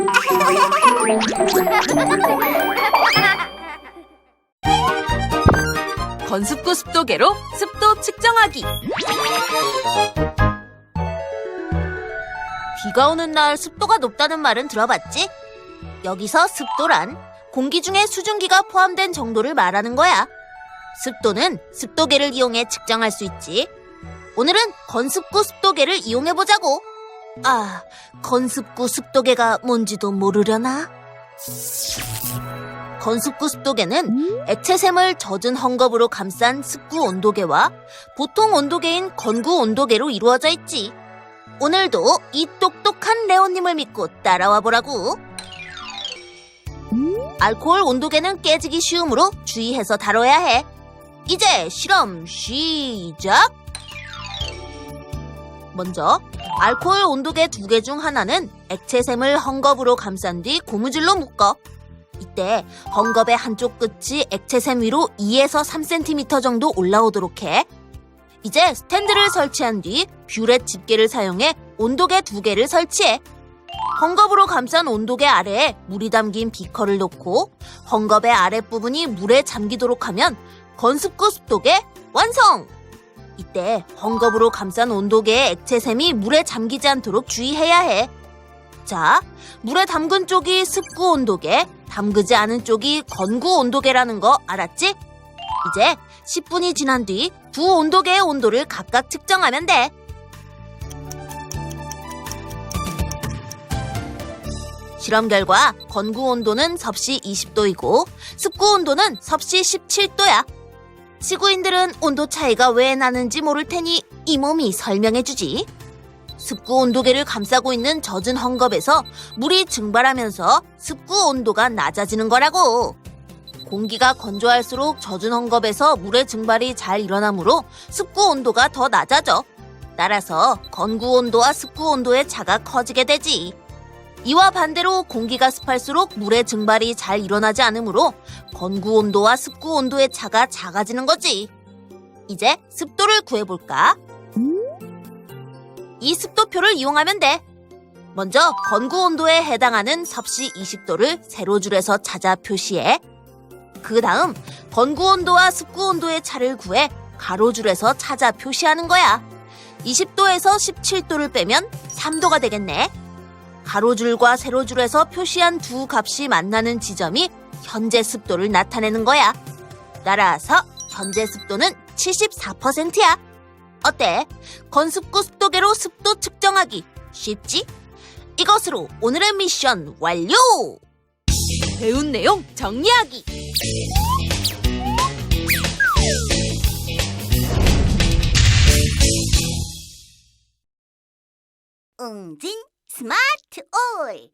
건습구 습도계로 습도 측정하기. 비가 오는 날 습도가 높다는 말은 들어봤지? 여기서 습도란 공기 중에 수증기가 포함된 정도를 말하는 거야. 습도는 습도계를 이용해 측정할 수 있지. 오늘은 건습구 습도계를 이용해 보자고. 아, 건습구 습도계가 뭔지도 모르려나? 건습구 습도계는 액체샘을 젖은 헝겊으로 감싼 습구 온도계와 보통 온도계인 건구 온도계로 이루어져 있지. 오늘도 이 똑똑한 레오님을 믿고 따라와 보라고. 알코올 온도계는 깨지기 쉬우므로 주의해서 다뤄야 해. 이제 실험 시작! 먼저 알코올 온도계 두 개 중 하나는 액체샘을 헝겊으로 감싼 뒤 고무줄로 묶어. 이때 헝겊의 한쪽 끝이 액체샘 위로 2에서 3cm 정도 올라오도록 해. 이제 스탠드를 설치한 뒤 뷰렛 집게를 사용해 온도계 두 개를 설치해. 헝겊으로 감싼 온도계 아래에 물이 담긴 비커를 놓고 헝겊의 아랫부분이 물에 잠기도록 하면 건습구 습도계 완성! 이때 헝겊으로 감싼 온도계의 액체샘이 물에 잠기지 않도록 주의해야 해. 자, 물에 담근 쪽이 습구 온도계, 담그지 않은 쪽이 건구 온도계라는 거 알았지? 이제 10분이 지난 뒤 두 온도계의 온도를 각각 측정하면 돼. 실험 결과 건구 온도는 섭씨 20도이고 습구 온도는 섭씨 17도야. 지구인들은 온도 차이가 왜 나는지 모를 테니 이 몸이 설명해 주지. 습구 온도계를 감싸고 있는 젖은 헝겊에서 물이 증발하면서 습구 온도가 낮아지는 거라고. 공기가 건조할수록 젖은 헝겊에서 물의 증발이 잘 일어나므로 습구 온도가 더 낮아져. 따라서 건구 온도와 습구 온도의 차가 커지게 되지. 이와 반대로 공기가 습할수록 물의 증발이 잘 일어나지 않으므로 건구 온도와 습구 온도의 차가 작아지는 거지. 이제 습도를 구해볼까? 이 습도표를 이용하면 돼. 먼저 건구 온도에 해당하는 섭씨 20도를 세로줄에서 찾아 표시해. 그 다음 건구 온도와 습구 온도의 차를 구해 가로줄에서 찾아 표시하는 거야. 20도에서 17도를 빼면 3도가 되겠네. 가로줄과 세로줄에서 표시한 두 값이 만나는 지점이 현재 습도를 나타내는 거야. 따라서 현재 습도는 74%야. 어때? 건습구 습도계로 습도 측정하기 쉽지? 이것으로 오늘의 미션 완료! 배운 내용 정리하기. 웅진 스마트 오일